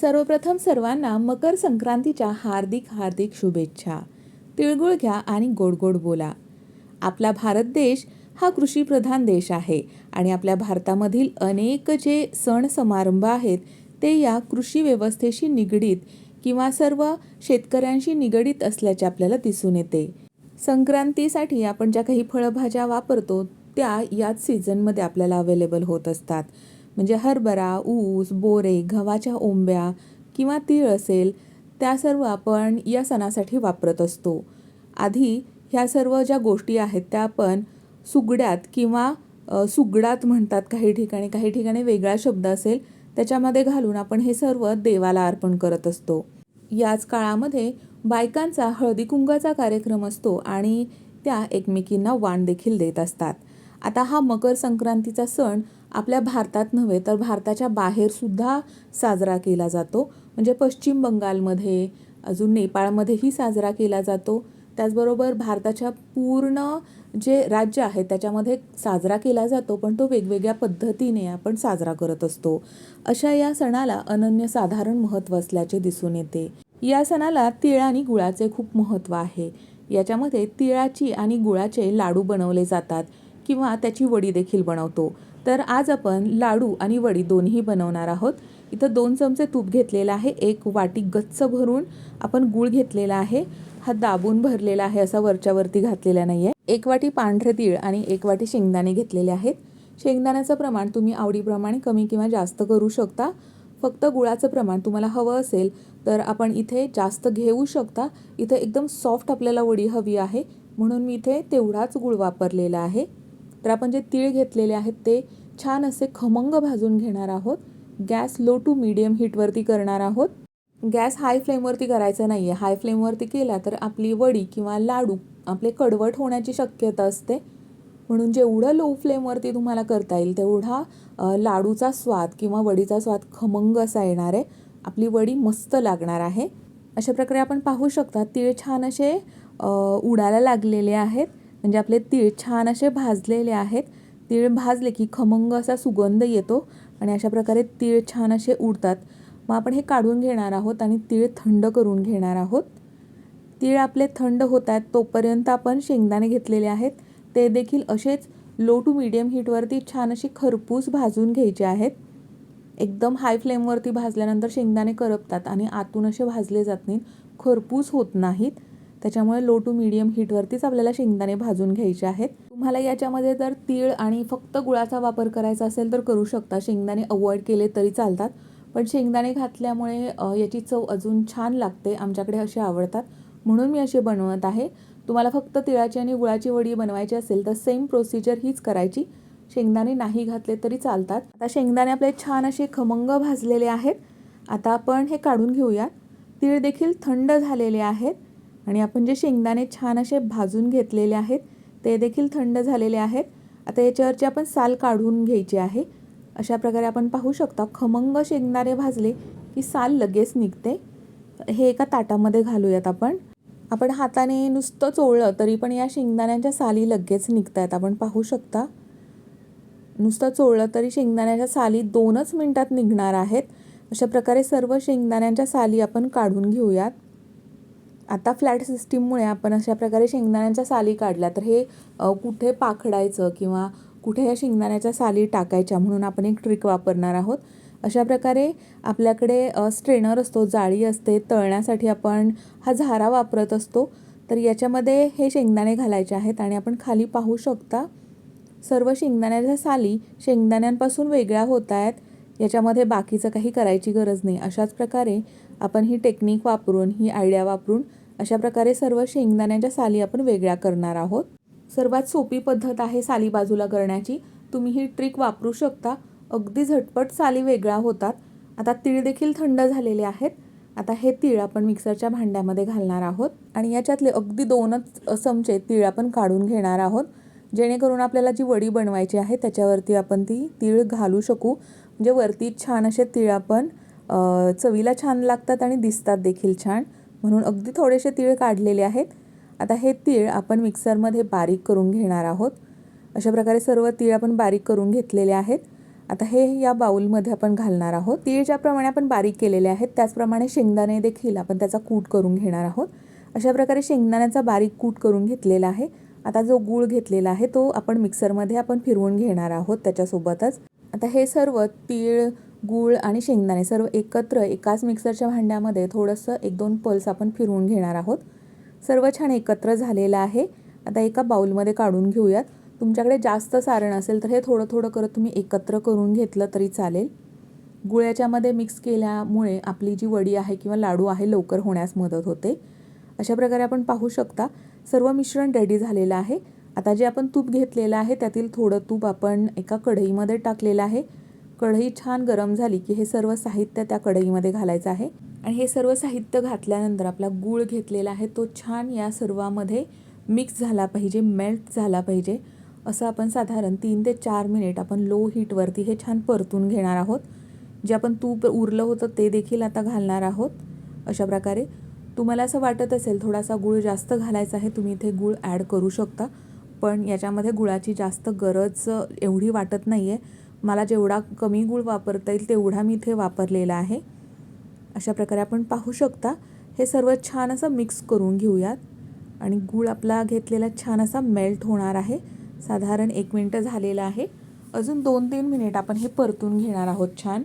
सर्वप्रथम सर्वांना मकर संक्रांतीच्या हार्दिक हार्दिक शुभेच्छा. तिळगुळ घ्या आणि गोड गोड बोला. आपला भारत देश हा कृषीप्रधान देश आहे आणि आपल्या भारतामधील अनेक जे सण समारंभ आहेत ते या कृषी व्यवस्थेशी निगडीत किंवा सर्व शेतकऱ्यांशी निगडीत असल्याचे आपल्याला दिसून येते. संक्रांतीसाठी आपण ज्या काही फळभाज्या वापरतो त्या याच सीझनमध्ये आपल्याला अवेलेबल होत असतात. म्हणजे हरभरा ऊस बोरे गव्हाच्या ओंब्या किंवा तीळ असेल त्या सर्व आपण या सणासाठी वापरत असतो. आधी ह्या सर्व ज्या गोष्टी आहेत त्या आपण सुगड्यात किंवा सुगडात म्हणतात काही ठिकाणी. काही ठिकाणी वेगळा शब्द असेल त्याच्यामध्ये घालून आपण हे सर्व देवाला अर्पण करत असतो. याच काळामध्ये बायकांचा हळदीकुंगाचा कार्यक्रम असतो आणि त्या एकमेकींना वाण देखील देत असतात. आता हा मकर संक्रांतीचा सण आपल्या भारतात नव्हे तर भारताच्या बाहेरसुद्धा साजरा केला जातो. म्हणजे पश्चिम बंगालमध्ये अजून नेपाळमध्येही साजरा केला जातो. त्याचबरोबर भारताच्या पूर्ण जे राज्य आहे त्याच्यामध्ये साजरा केला जातो पण तो वेगवेगळ्या पद्धतीने आपण साजरा करत असतो. अशा या सणाला अनन्यसाधारण महत्त्व असल्याचे दिसून येते. या सणाला तिळ आणि गुळाचे खूप महत्त्व आहे. याच्यामध्ये तिळाची आणि गुळाचे लाडू बनवले जातात किंवा त्याची वडी देखील बनवतो. तर आज आपण लाडू आणि वडी दोन्ही बनवणार आहोत. इथं दोन चमचे तूप घेतलेलं आहे एक वाटी गच्च भरून आपण गूळ घेतलेला आहे. हा दाबून भरलेला आहे असा वरच्यावरती घातलेला नाही आहे एक वाटी पांढरे तीळ आणि एक वाटी शेंगदाणे घेतलेले आहेत. शेंगदाण्याचं प्रमाण तुम्ही आवडीप्रमाणे कमी किंवा जास्त करू शकता. फक्त गुळाचं प्रमाण तुम्हाला हवं असेल तर आपण इथे जास्त घेऊ शकता. इथे एकदम सॉफ्ट आपल्याला वडी हवी आहे म्हणून मी इथे तेवढाच गुळ वापरलेला आहे. तर आपण जे तीळ घेतलेले आहेत ते छान असे खमंग भाजून घेणार आहोत. गॅस लो टू मीडियम हीटवरती करणार आहोत. गॅस हाय फ्लेमवरती करायचा नाही आहे हाय फ्लेमवरती केला तर आपली वडी किंवा लाडू आपले कडवट होण्याची शक्यता असते. म्हणून जेवढं लो फ्लेमवरती तुम्हाला करता येईल तेवढा लाडूचा स्वाद किंवा वडीचा स्वाद खमंग असा येणार आहे. आपली वडी मस्त लागणार आहे. अशा प्रकारे आपण पाहू शकता तीळ छान असे उडायला लागलेले आहेत. म्हणजे आपले तीळ छान असे भाजलेले आहेत. तीळ भाजले की खमंग असा सुगंध येतो आणि अशा प्रकारे तीळ छान असे उडतात. मग आपण हे काढून घेणार आहोत आणि तीळ थंड करून घेणार आहोत. तीळ आपले थंड होत आहेत तोपर्यंत आपण शेंगदाणे घेतलेले आहेत. ते देखील असेच लो टू मीडियम हीटवरती छान अशी खरपूस भाजून घ्यायचे आहेत. एकदम हाय फ्लेमवरती भाजल्यानंतर शेंगदाणे करपतात आणि आतून असे भाजले जात नाहीत. खरपूस होत नाहीत. त्याच्यामुळे लो टू मीडियम हीटवरतीच आपल्याला शेंगदाणे भाजून घ्यायचे आहेत. तुम्हाला याच्यामध्ये जर तीळ आणि फक्त गुळाचा वापर करायचा असेल तर करू शकता. शेंगदाणे अवॉइड केले तरी चालतात. पण शेंगदाणे घातल्यामुळे याची चव अजून छान लागते. आमच्याकडे असे आवडतात. म्हणून मी असे बनवत आहे. तुम्हाला फक्त तिळाची आणि गुळाची वडी बनवायची असेल तर सेम प्रोसिजर हीच करायची. शेंगदाणे नाही घातले तरी चालतात. आता शेंगदाणे आपले छान असे खमंग भाजलेले आहेत. आता आपण हे काढून घेऊयात तीळ देखील थंड झालेले आहेत. आणि आपण जे शेंगदाणे छान असे भाजून घेतलेले आहेत ते देखील थंड झालेले आहेत. आता याच्यावरची आपण साल काढून घ्यायची आहे. अशा प्रकारे आपण पाहू शकता खमंग शेंगदाणे भाजले की साल लगेच निघते. हे एका ताटामध्ये घालूयात आपण. आपण हाताने नुसतं चोळलं तरी पण या शेंगदाण्यांच्या साली लगेच निघत आहेत आपण पाहू शकता. नुसतं चोळलं तरी शेंगदाण्याच्या साली दोनच मिनटात निघणार आहेत. अशा प्रकारे सर्व शेंगदाण्यांच्या साली आपण काढून घेऊयात. आता फ्लॅट सिस्टीममुळे आपण अशा प्रकारे शेंगदाण्याच्या साली काढल्या तर हे कुठे पाखडायचं किंवा कुठे या शेंगदाण्याच्या साली टाकायच्या म्हणून आपण एक ट्रिक वापरणार आहोत. अशा प्रकारे आपल्याकडे स्ट्रेनर असतो जाळी असते तळण्यासाठी आपण हा झारा वापरत असतो. तर याच्यामध्ये हे शेंगदाणे घालायचे आहेत आणि आपण खाली पाहू शकता सर्व शेंगदाण्याच्या साली शेंगदाण्यांपासून वेगळ्या होत आहेत. याच्यामध्ये बाकीचं काही करायची गरज नाही. अशाच प्रकारे आपण ही टेक्निक वापरून ही आयडिया वापरून अशा प्रकारे सर्व शेंगदाण्याच्या साली आपण वेगळ्या करणार आहोत. सर्वात सोपी पद्धत आहे साली बाजूला करण्याची. तुम्ही ही ट्रिक वापरू शकता. अगदी झटपट साली वेगळ्या होतात. आता तीळ देखील थंड झालेले आहेत. आता हे तीळ आपण मिक्सरच्या भांड्यामध्ये घालणार आहोत आणि याच्यातले अगदी दोनच चमचे तीळ आपण काढून घेणार आहोत. जेणेकरून आपल्याला जी वडी बनवायची आहे त्याच्यावरती आपण ती तीळ घालू शकू. म्हणजे वरती छान असे तीळ आपण चवीला छान लागतात आणि दिसतात देखील छान. म्हणून अगदी थोडेसे तीळ काढलेले आहेत. आता हे तीळ आपण मिक्सरमध्ये बारीक करून घेणार आहोत. अशा प्रकारे सर्व तीळ आपण बारीक करून घेतलेले आहेत. आता हे या बाउलमध्ये आपण घालणार आहोत. तीळ ज्याप्रमाणे आपण बारीक केलेले आहेत त्याचप्रमाणे शेंगदाणे देखील आपण त्याचा कूट करून घेणार आहोत. अशा प्रकारे शेंगदाण्याचा बारीक कूट करून घेतलेला आहे. आता जो गूळ घेतलेला आहे तो आपण मिक्सरमध्ये आपण फिरवून घेणार आहोत त्याच्यासोबतच. आता हे सर्व तीळ गूळ आणि शेंगदाणे सर्व एकत्र एकाच मिक्सरच्या भांड्यामध्ये थोडंसं एक दोन पल्स आपण फिरवून घेणार आहोत. सर्व छान एकत्र झालेलं आहे. आता एका बाऊलमध्ये काढून घेऊयात. तुमच्याकडे जास्त सारण असेल तर हे थोडं थोडं करत तुम्ही एकत्र करून घेतलं तरी चालेल. गुळ याच्यामध्ये मिक्स केल्यामुळे आपली जी वडी आहे किंवा लाडू आहे लवकर होण्यास मदत होते. अशा प्रकारे आपण पाहू शकता. सर्व मिश्रण रेडी झालेलं आहे. आता जे आपण तूप घेतलेलं आहे त्यातील थोडं तूप आपण एका कढईमध्ये टाकलेलं आहे. कढई छान गरम झाली की हे सर्व साहित्य त्या कढईमध्ये घालायचं आहे. आणि हे सर्व साहित्य घातल्यानंतर आपला गूळ घेतलेला आहे तो छान या सर्वामध्ये मिक्स झाला पाहिजे मेल्ट झाला पाहिजे. असं आपण साधारण तीन ते चार मिनिट आपण लो हीटवरती हे छान परतून घेणार आहोत. जे आपण तूप उरलं होतं ते देखील आता घालणार आहोत. अशा प्रकारे. तुम्हाला असं वाटत असेल थोडासा गूळ जास्त घालायचा आहे तुम्ही इथे गूळ ॲड करू शकता. पण याच्यामध्ये गुळाची जास्त गरज एवढी वाटत नाही आहे मला जेवढा कमी गूळ वापरता येईल तेवढा मी इथे वापरलेला आहे. अशा प्रकारे आपण पाहू शकता हे सर्व छान असं मिक्स करून घेऊयात. आणि गूळ आपला घेतलेला छान असा मेल्ट होणार आहे. साधारण एक मिनटं झालेलं आहे. अजून दोन तीन मिनिट आपण हे परतून घेणार आहोत छान.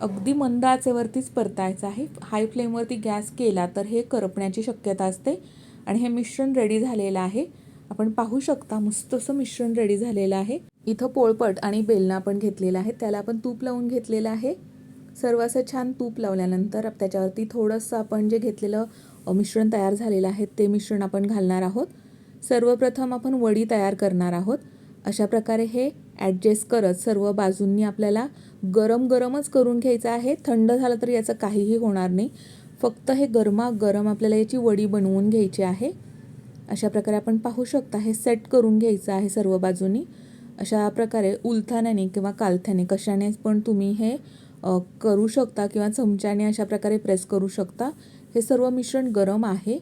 अगदी मंद आचेवरतीच परतायचं आहे. हाय फ्लेमवरती गॅस केला तर हे करपण्याची शक्यता असते. आणि हे मिश्रण रेडी झालेलं आहे. आपण पाहू शकता मस्त असं मिश्रण रेडी झालेलं आहे. इथं पोळपट आणि बेलना पण घेतलेला आहे. त्याला आपण तूप लावून घेतलेलं आहे. सर्व असं छान तूप लावल्यानंतर त्याच्यावरती थोडंसं आपण जे घेतलेलं मिश्रण तयार झालेलं आहे ते मिश्रण आपण घालणार आहोत. सर्वप्रथम आपण वडी तयार करणार आहोत. अशा प्रकारे हे ॲडजस्ट करत सर्व बाजूंनी आपल्याला गरम गरमच करून घ्यायचं आहे. थंड झालं तर याचं काहीही होणार नाही. फक्त हे गरमा गरम आपल्याला याची वडी बनवून घ्यायची आहे. अशा प्रकारे आपण पाहू शकता हे सेट करून घ्यायचं आहे सर्व बाजूनी. अशा प्रकारे उलथाण्याने किंवा कालथ्याने कशाने पण तुम्ही हे करू शकता किंवा चमच्याने अशा प्रकारे प्रेस करू शकता. हे सर्व मिश्रण गरम आहे.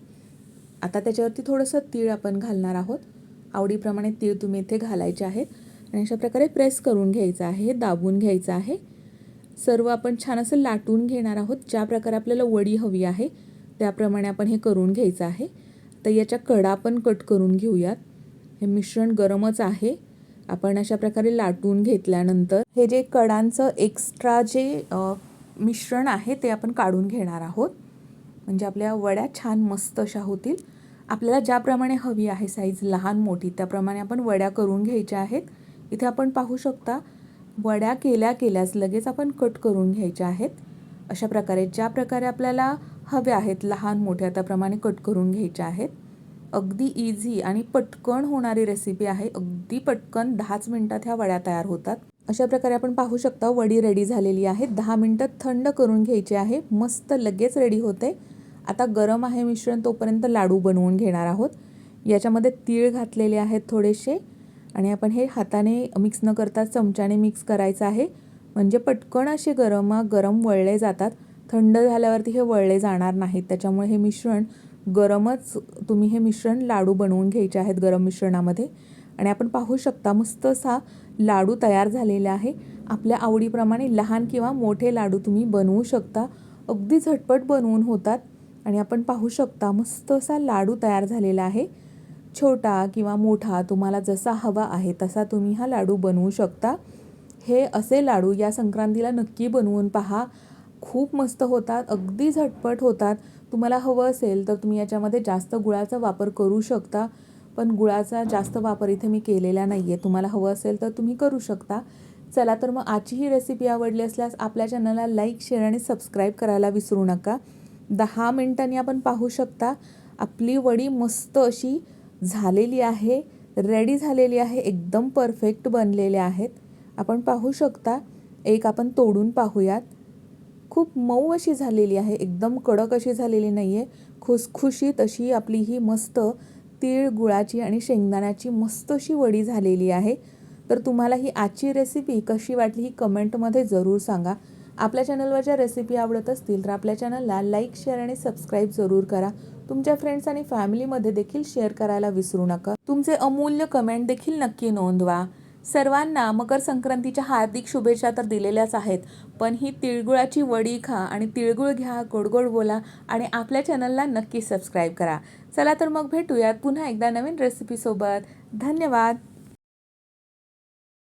आता त्याच्यावरती थोडंसं तीळ आपण घालणार आहोत. आवडीप्रमाणे तीळ तुम्ही इथे घालायचे आहेत. आणि अशा प्रकारे प्रेस करून घ्यायचं आहे दाबून घ्यायचं आहे. सर्व आपण छान असं लाटून घेणार आहोत. ज्या प्रकारे आपल्याला वडी हवी आहे त्याप्रमाणे आपण हे करून घ्यायचं आहे. तर याच्या कडा पण कट करून घेऊयात. हे मिश्रण गरमच आहे. आपण अशा प्रकारे लाटून घेतल्यानंतर हे जे कडांचं एक्स्ट्रा जे मिश्रण आहे ते आपण काढून घेणार आहोत. म्हणजे आपल्या वड्या छान मस्त अशा होतील. आपल्याला ज्याप्रमाणे हवी आहे साईज लहान मोठी त्याप्रमाणे आपण वड्या करून घ्यायच्या आहेत. इथे आपण पाहू शकता वड्या केल्या केल्यास लगेच आपण कट करून घ्यायच्या आहेत. अशा प्रकारे ज्या प्रकारे आपल्याला हव्या आहेत लहान मोठ्या त्याप्रमाणे कट करून घ्यायच्या आहेत. अगदी इझी आणि पटकन होणारी रेसिपी आहे. अगदी पटकन दहाच मिनटात ह्या वड्या तयार होतात. अशा प्रकारे आपण पाहू शकता वडी रेडी झालेली आहे. दहा मिनटं थंड करून घ्यायची आहे. मस्त लगेच रेडी होते. आता गरम आहे मिश्रण तोपर्यंत लाडू बनवून घेणार आहोत. याच्यामध्ये तीळ घातलेले आहेत थोडेसे. आणि आपण हे हाताने मिक्स न करता चमच्याने मिक्स करायचं आहे. म्हणजे पटकन असे गरमा गरम वळले जातात. थंड झाल्यावरती हे वळले जाणार नाहीत. त्याच्यामुळे हे मिश्रण गरमच तुम्ही हे मिश्रण लाडू बनवून घ्यायचे आहेत गरम मिश्रणामध्ये. आणि आपण पाहू शकता मस्त असा लाडू तयार झालेला आहे. आपल्या आवडीप्रमाणे लहान किंवा मोठे लाडू तुम्ही बनवू शकता. अगदी झटपट बनवून होतात. आणि आपण पाहू शकता मस्त असा लाडू तयार झालेला आहे. छोटा किंवा मोठा तुम्हाला जसा हवा आहे तसा तुम्ही हा लाडू बनवू शकता. हे असे लाडू या संक्रांतीला नक्की बनवून पहा. खूप मस्त होतात अगदी झटपट होतात. तुम्हाला हवं असेल तर तुम्ही याच्यामध्ये जास्त गुळाचा वापर करू शकता पण गुळाचा जास्त वापर इथे मी केलेला नाही आहे तुम्हाला हवं असेल तर तुम्ही करू शकता. चला तर मग आजची ही रेसिपी आवडली असल्यास आपल्या चॅनलला लाईक शेअर आणि सबस्क्राईब करायला विसरू नका. दहा मिनटांनी आपण पाहू शकता आपली वडी मस्त अशी झालेली आहे रेडी झालेली आहे एकदम परफेक्ट बनलेले आहेत. आपण पाहू शकता एक आपण तोडून पाहूयात. खूप मऊ अशी झालेली आहे. एकदम कडक अशी झालेली नाही आहे खुसखुशीत अशी आपली ही मस्त तीळ गुळाची आणि शेंगदाण्याची मस्त अशी वडी झालेली आहे. तर तुम्हाला ही आजची रेसिपी कशी वाटली ही कमेंटमध्ये जरूर सांगा. आपल्या चॅनलवर ज्या रेसिपी आवडत असतील तर आपल्या चॅनलला लाईक शेअर आणि सबस्क्राईब जरूर करा. तुमच्या फ्रेंड्स आणि फॅमिलीमध्ये देखील शेअर करायला विसरू नका. तुमचे अमूल्य कमेंट देखील नक्की नोंदवा. सर्वांना मकर संक्रांतीच्या हार्दिक शुभेच्छा तर दिलेल्याच आहेत. पण ही तिळगुळाची वडी खा आणि तिळगुळ घ्या गोड गोड बोला आणि आपल्या चॅनलला नक्की सबस्क्राईब करा. चला तर मग भेटूयात पुन्हा एकदा नवीन रेसिपीसोबत धन्यवाद!